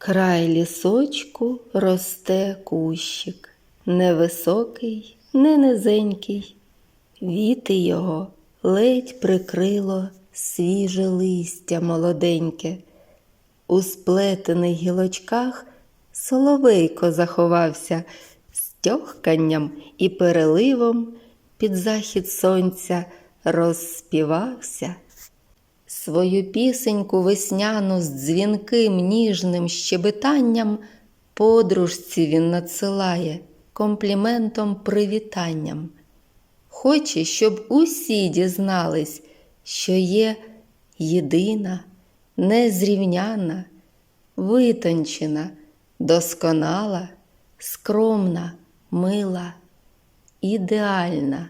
Край лісочку росте кущик, невисокий, не низенький. Віти його ледь прикрило свіже листя молоденьке. У сплетених гілочках соловейко заховався з тьохканням і переливом під захід сонця розспівався. Свою пісеньку весняну з дзвінким ніжним щебетанням подружці він надсилає компліментом привітанням. Хоче, щоб усі дізнались, що є єдина, незрівняна, витончена, досконала, скромна, мила, ідеальна.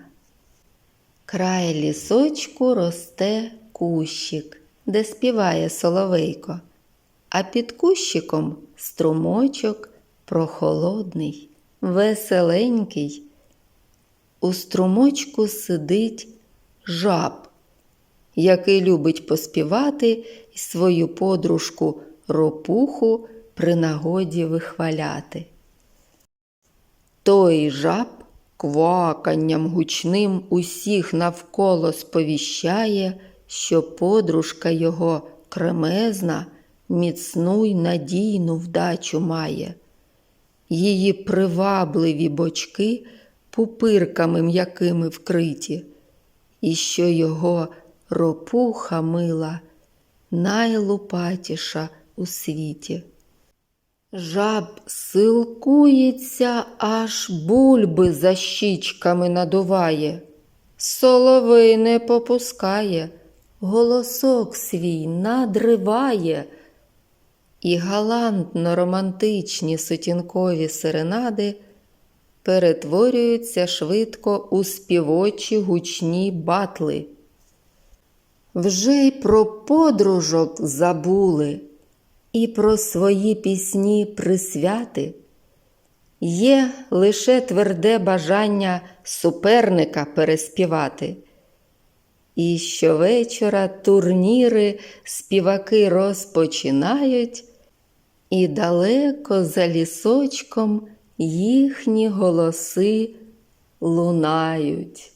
Край лісочку росте кущик, де співає соловейко, а під кущиком струмочок прохолодний, веселенький. У струмочку сидить жаб, який любить поспівати і свою подружку ропуху при нагоді вихваляти. Той жаб кваканням гучним усіх навколо сповіщає, що подружка його кремезна, міцну й надійну вдачу має. Її привабливі бочки пупирками м'якими вкриті, і що його ропуха мила найлупатіша у світі. Жаб силкується, аж бульби за щічками надуває, соловей не попускає, голосок свій надриває, і галантно романтичні сутінкові серенади перетворюються швидко у співочі гучні батли. Вже й про подружок забули і про свої пісні присвяти. Є лише тверде бажання суперника переспівати. І щовечора турніри співаки розпочинають, і далеко за лісочком їхні голоси лунають.